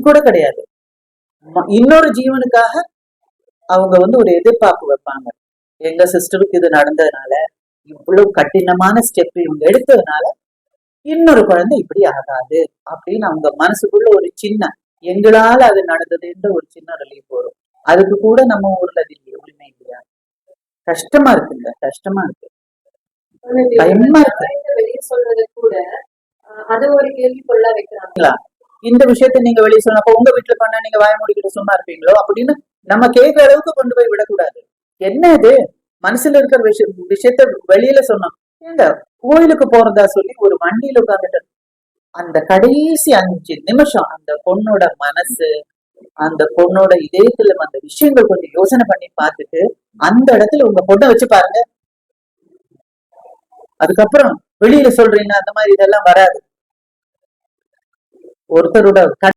அப்படின்னு கூட கிடையாது. இன்னொரு ஜீவனுக்காக அவங்க வந்து ஒரு எதிர்பார்ப்பு வைப்பாங்க. எங்க சிஸ்டருக்கு இது நடந்ததுனால இவ்வளவு கடினமான ஸ்டெப் இவங்க எடுத்ததுனால இன்னொரு குழந்தை இப்படி ஆகாது அப்படின்னு அவங்க மனசுக்குள்ள ஒரு சின்ன எங்களால அது நடந்ததுன்ற ஒரு சின்ன ரிலீஃப் வரும். அதுக்கு கூட நம்ம ஊர்ல அது இல்லையே, உரிமை இல்லையா? கஷ்டமா இருக்குங்க கஷ்டமா இருக்கு. பயமா இருக்கு. வெளியே சொல்றது கூட அது ஒரு கேள்விக்குள்ள வைக்கிறாங்க இந்த விஷயத்த நீங்க வெளியே சொன்னப்போ உங்க வீட்டுல பண்ண நீங்க வாய மூடிக்கிட்டு சும்மா இருப்பீங்களோ? அப்படின்னு நம்ம கேட்கிற அளவுக்கு கொண்டு போய் விடக்கூடாது. என்ன இது? மனசுல இருக்கிற விஷயம் விஷயத்த வெளியில சொன்னோம். ஏங்க கோயிலுக்கு போறதா சொல்லி ஒரு வண்டியில உட்காந்துட்டு அந்த கடைசி அஞ்சு நிமிஷம் அந்த பொண்ணோட மனசு அந்த பொண்ணோட இதயத்துல அந்த விஷயங்கள் கொஞ்சம் யோசனை பண்ணி பார்த்துட்டு அந்த இடத்துல உங்க பொண்ணை வச்சு பாருங்க. அதுக்கப்புறம் வெளியில சொல்றீங்க அந்த மாதிரி இதெல்லாம் வராது. ஒருத்தரோட